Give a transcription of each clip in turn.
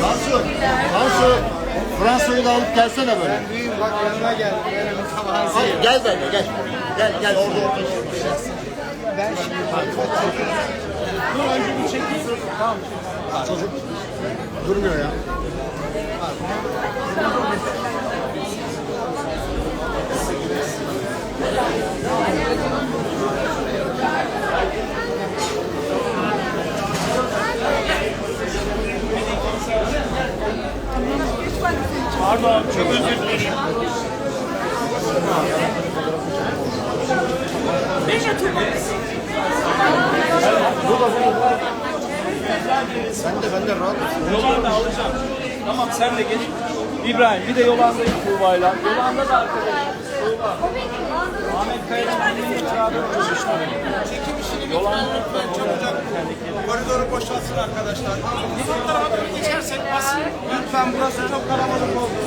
Tansu, Tansu, Fransa'yı da alıp gelsene böyle. Ben büyüğüm bak yanıma gel. Hayır, gel ben gel. Gel, gel orada oturacağız. Ben şimdi Dur önce bir çekeyim. Tamam. Çocuk durmuyor ya. Pardon, çok özür dilerim. Sen de ben de rahat Yolanda alacağım. Tamam sen de geç. İbrahim bir de Yolanda'yı Tuğba'yla. Yolanda da arkadaşım. Tuğba. Ahmet Kaya'yla benimle beraber çalıştık. çekim işini lütfen lütfen çabucak. Koridoru boşaltsın arkadaşlar. Son tarafa geçersek basın. Lütfen burası çok kalabalık oldu.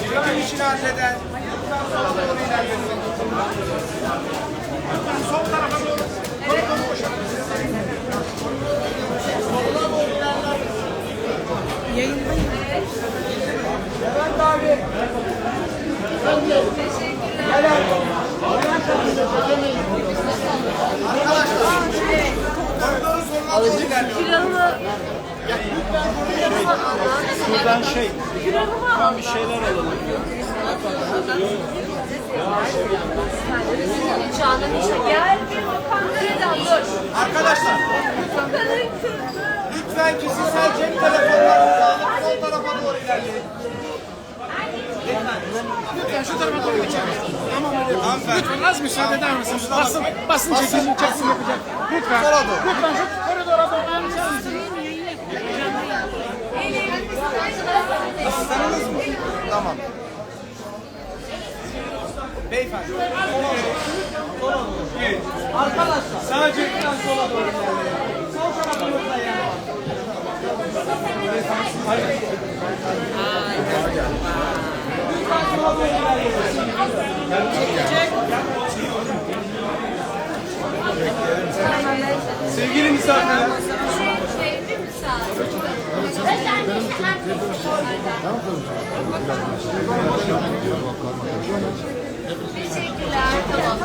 Çekim işini halleder. Lütfen sola doğru ilerleyin. Lütfen sol tarafa doğru. Koridoru boşaltın. Sonuna doğru ilerleyin. Kiramı Şuradan şey, şuradan bir şeyler alalım. Çağının içine gel bir makamlardan dur. Arkadaşlar lütfen kişisel cep telefonlarınızı alıp sol tarafa doğru ilerleyin. Lütfen şu tarafa doğru hocam. Hanımefendi. Lütfen az müsaade eder misiniz? Basın, basın çekim, çekim yapacak. Lütfen. Lütfen şu koridora doğru. Asistanınız mı? Tamam. Beyefendi. Sola doğru. Evet. Arkadaşlar. Sadece biraz sola doğru. Sol tarafa doğru ilerleyin. Sevgili misafirler. Teşekkürler. Tamam.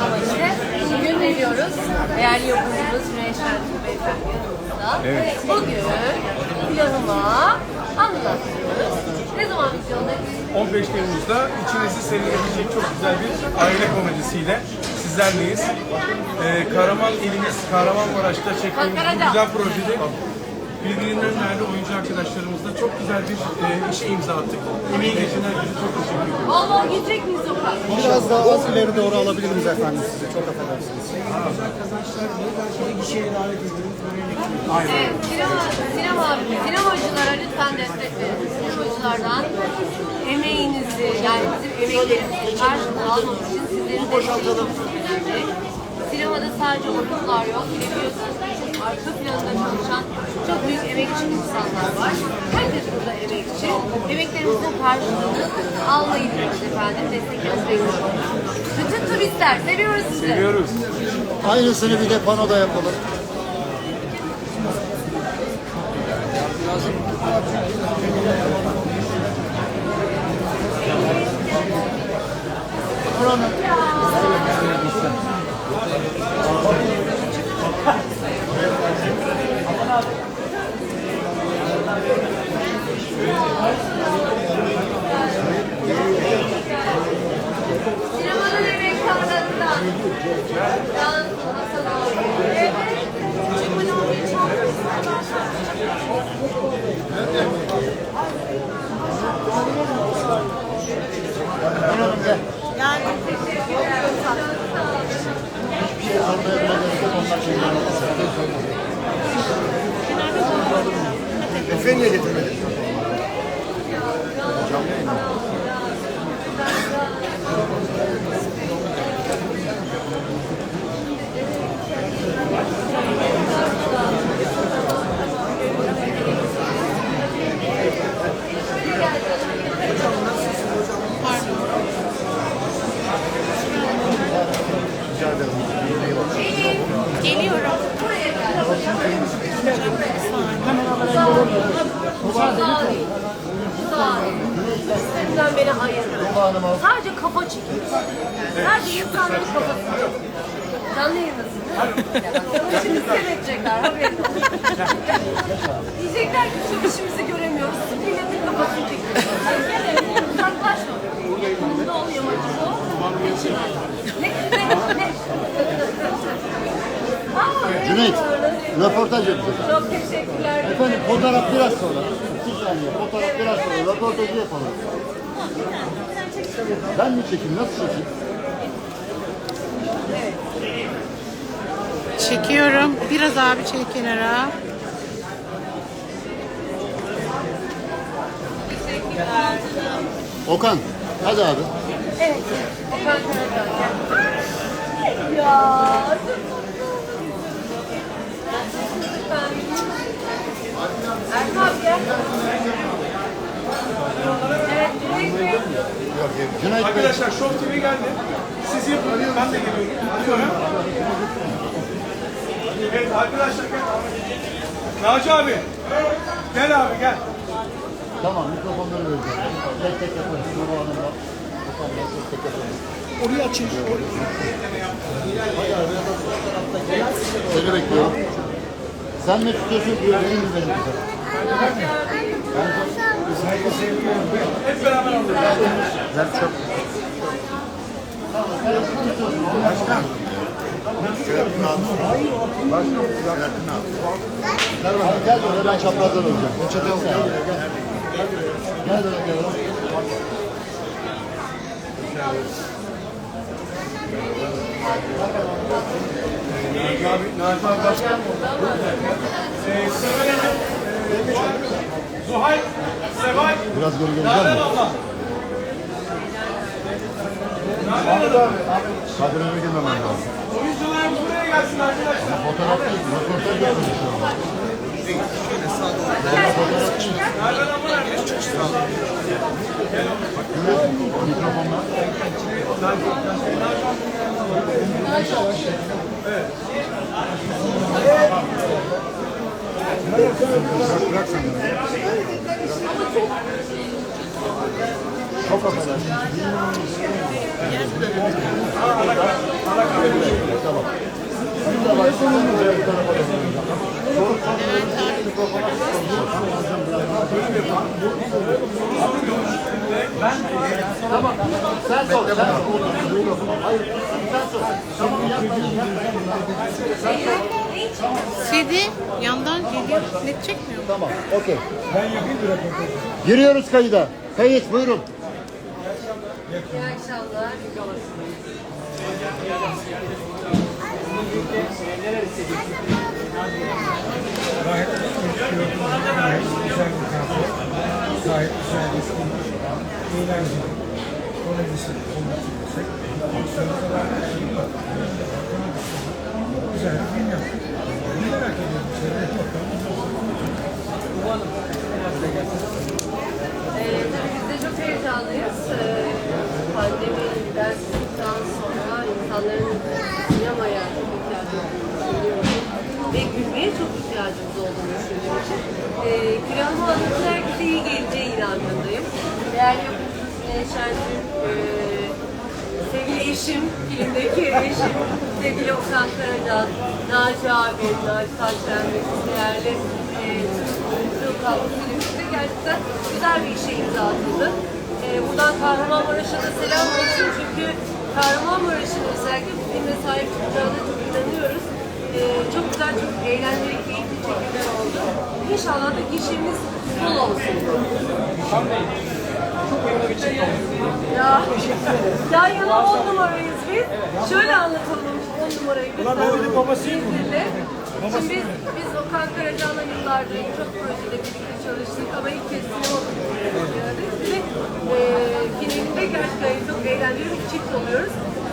Amacı bugün veriyoruz. Değerli yapımcımız Müneşer Beyefendi yanımızda. Bugün planıma anlatıyoruz. Ne zaman vizyondayız? 15 Temmuz'da içinizi serinletecek çok güzel bir aile komedisiyle sizlerleyiz. Ee, Kahraman ilimiz Kahramanmaraş'ta çektiğimiz bu güzel projede birbirinden değerli oyuncu arkadaşlarımızla çok güzel bir e, işe imza attık. Emeği geçen herkese çok teşekkür ediyorum. Vallahi gidecek miyiz o kadar? Biraz daha az ileri doğru alabilir miyiz efendim sizi? Çok affedersiniz. Evet, sinema, sinema, sinemacılara lütfen destek verin. Sinemacılardan emeğinizi, yani bizim emeklerimizin karşılığını almak için sizlerin desteği çok önemli. Sinemada sadece oyuncular yok, biliyorsunuz arka planda çalışan çok büyük emekçi insanlar var. Herkes burada emekçi. Emeklerimizin karşılığını almayı diyoruz efendim. Desteklerinizi bekliyoruz. Bütün turistler, seviyoruz sizi. Seviyoruz. Aynısını bir de panoda yapalım. Buranın Ukrainiye getirmelidir. Sadece. Üstümden beni ayırdı. Sadece kafa çekiyor. Sadece insanların kafasını. Canlı yayındasın Bunu şimdi seyredecekler. Haberin olsun. Diyecekler ki şu işimizi göremiyoruz. Milletin kafasını çekiyor. Yani gelelim uzaklaşma. Ne oluyor maçı bu? Kaçırıyor. Ne? Ne? Ne? Aa, Cüneyt röportaj yapacağız. Çok teşekkürler. Efendim fotoğraf biraz sonra. İki saniye fotoğraf biraz sonra. Röportajı yapalım. Ben mi çekeyim? Nasıl çekeyim? Çekiyorum. Biraz abi çek kenara. Okan, hadi abi. Evet. Okan Karadağ. Ya. çok tatlı. Lütfen. Erkan abi gel. Evet, Cüneyt Bey. Cüneyt Arkadaşlar Show TV geldi. Siz yapın. Ben de geliyorum. Atıyorum. Evet arkadaşlar gel. Naci abi. Gel abi gel. tamam mikrofonları vereceğim. Tek tek yaparız. Tuğba Hanım'la. Okan'la tek tek yaparız. Orayı açın. Seni bekliyorum. Sen ne tutuyorsun? Benim mi benim tutarım? Hep beraber alıyoruz. Ver çöp. Gel bana, gel buraya ben çaprazdan olacağım. O çete gel. Gel buraya gel. Naci abi, Naci abi başkan. Ee. Zuhal, Seval, Biraz geri geleceğim Nalan mi? abla. Kadir Ömür girmemem lazım. Oyuncularımız buraya gelsin arkadaşlar. Fotoğraf değil, röportaj yapıyoruz şu anda. Nalan abla nerede? Görüyorsun mikrofonlar. Bırak sen bunu. Çok affedersin. Tamam. Tamam. Sen sor. Sen sor. Hayır. Sen sor. Tamam yapma. CD yandan geliyor. Net çekmiyor. Tamam. Okey. Ben yapayım Giriyoruz kayıda. Kayıt buyurun. İyi akşamlar. Gayet güzel bir kahve. Gayet güzel bir film. Eğlenceli. Komedisi olması yüksek. Sonunda Çok heyecanlıyız. Ee, pandemiden sonra insanların sinemaya çok ihtiyacı düşünüyorum. Ve gülmeye çok ihtiyacımız olduğunu için. Ee, iyi geleceği inancındayım. Değerli yapımcısı Neşen Türk, e, sevgili eşim, filmdeki eşim, sevgili Okan Karacan, Naci abi, Naci Taşen ve değerli e, Türk Halkı Filmimizde gerçekten güzel bir işe imza atıldı. E, buradan Kahramanmaraş'a da selam olsun çünkü Kahramanmaraş'ın özellikle bu filme sahip çıkacağına çok inanıyoruz. E, çok güzel, çok eğlenceli, keyifli çekimler oldu. İnşallah da gişemiz bol olsun. Ya, yan yana on numarayız biz. Şöyle anlatalım on numarayı. Ulan ben bir babasıyım Şimdi biz, biz Okan Karacan'la yıllardır çok projede birlikte çalıştık ama ilk kez sinema projesi Ve e, finalinde gerçekten çok eğlenceli bir çift oluyoruz.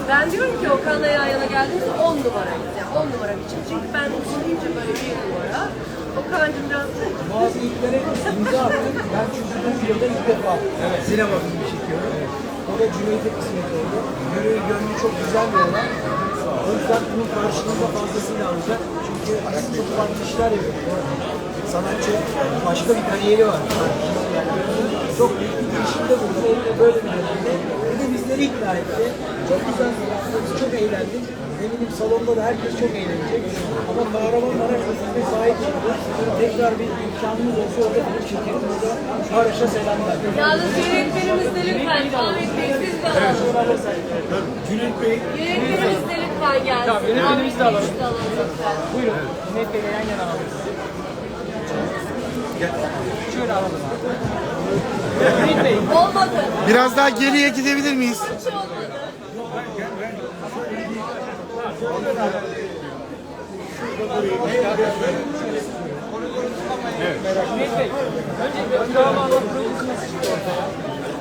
Ben diyorum ki Okan'la yan yana geldiğimizde on numarayız. Yani on numara bir çift. Çünkü ben uzun böyle bir numara. Okan'cım biraz Bazı ilklere imza attık. Ben çünkü bu filmde ilk defa sinema filmi çekiyorum. O da Cüneyt'e kısmet oldu. Görevi gönlü çok güzel bir olay. O yüzden bunun karşılığında fazlasıyla alacak. Çünkü çok farklı işler yapıyor. sanatçı başka bir kariyeri var. Yani çok büyük bir girişimde bulundu. Böyle bir dönemde. Bizleri ikna etti. Çok güzel. Biz çok eğlendik. Eminim salonda da herkes çok eğlenecek. Ama Kahramanmaraş özellikle sahip çıktı. Tekrar bir imkanımız olsa orada bir şirketimize Maraş'a selamlar. Yalnız yönetmenimiz de lütfen. Ahmet Bey siz de alalım. Cüneyt Bey Yönetmenimiz de lütfen gelsin. Tamam, yönetmenimiz de alalım. Buyurun. Cüneyt Bey'le yan yana alalım sizi. Şöyle alalım. Olmadı. Biraz daha geriye gidebilir miyiz? Hiç olmadı. Bey. Öncelikle Kırağımı Anlat projesi nasıl çıktı ortaya?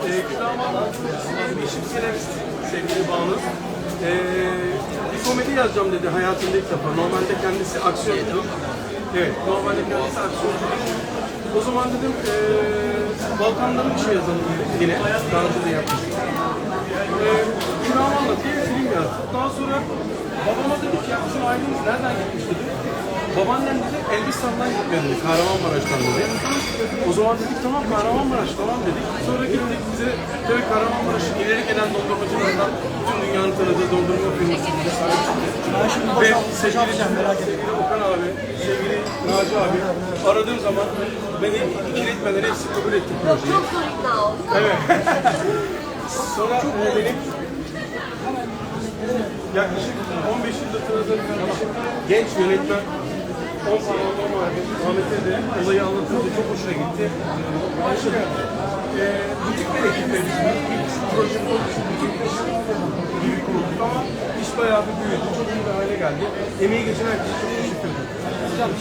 Ee, Kıraman'dan çok işim senarist sevgili Banu. Ee, bir komedi yazacağım dedi hayatında ilk defa. Normalde kendisi aksiyoncu. Evet, normalde kendisi aksiyoncu. O zaman dedim ee, Balkanların bir şey yazalım yine. Daha önce de yapmıştık. Ee, Kıraman'la diye bir film yazdık. Daha sonra babama dedik ya bizim ailemiz nereden gitmiş dedi. Babaannem dedi Elbistan'dan gitmedi Kahramanmaraş'tan dedi. O zaman dedik tamam Kahramanmaraş tamam dedik. Sonra gittik bize tabii Kahramanmaraş'ın ileri gelen dondurmacılarından bütün dünyanın tanıdığı dondurma firmasının sahibi çıktı. Ve sevgili, sevgili Okan abi, sevgili Naci abi aradığım zaman beni ikiletmeden hepsi kabul etti Yok projeyi. çok zor ikna olduk. Evet. Sonra e, benim yaklaşık 15 yıldır tanıdığım kardeşim, genç yönetmen 10 sene olmam vardı. Ahmet'e de olayı anlatıldı. Çok hoşuna gitti. Başka e, butik bir ekiple biz ilk projemiz olduğu için butik gibi kurduk ama iş bayağı bir büyüdü. Çok iyi bir hale geldi. Emeği geçen herkese çok Hocam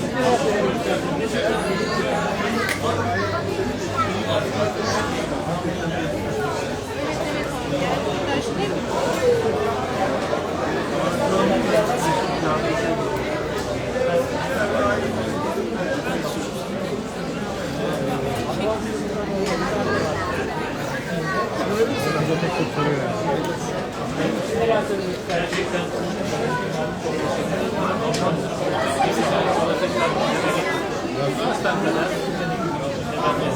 teşekkür ederim. Ahmet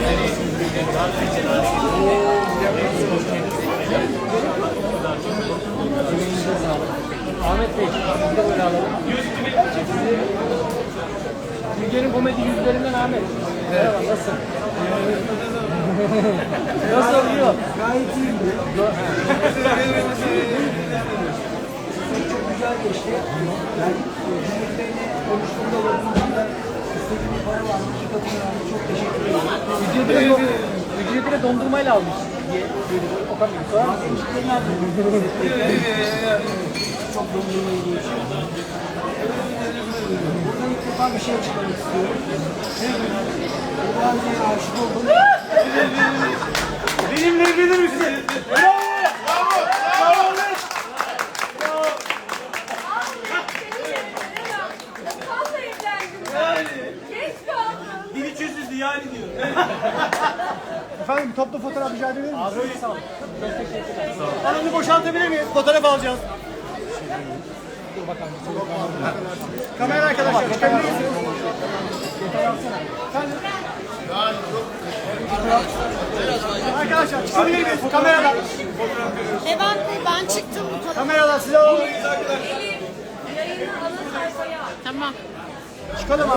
Bey, sizi de böyle alalım. Türkiye'nin komedi yüzlerinden Ahmet. Merhaba, nasılsın? Nasıl oluyor? Gayet iyiydi. çok güzel geçti. Cüneyt Bey'le konuştuğumda yapımcıyla istediğim para varmış. Çok teşekkür ederim. Ücretine, ücretine dondurmayla almış diye duydum. Okan Bey, sorar mısın? Çok dondurma için. Buradan ilk defa bir şey açıklamak istiyorum. Bey'e aşık oldum. Benimle evlenir misin? Yani diyor. Efendim toplu fotoğraf rica edebilir miyiz? Abi öyle sağ olun. Çok teşekkürler. Alanı boşaltabilir miyiz? Fotoğraf alacağız. Kamera arkadaşlar çıkabilir misiniz? Efendim? Arkadaşlar çıkabilir miyiz? Kameradan. Evet ben çıktım bu tarafa. Kameradan size alalım. Yayını ana sayfaya. Tamam. Çıkalım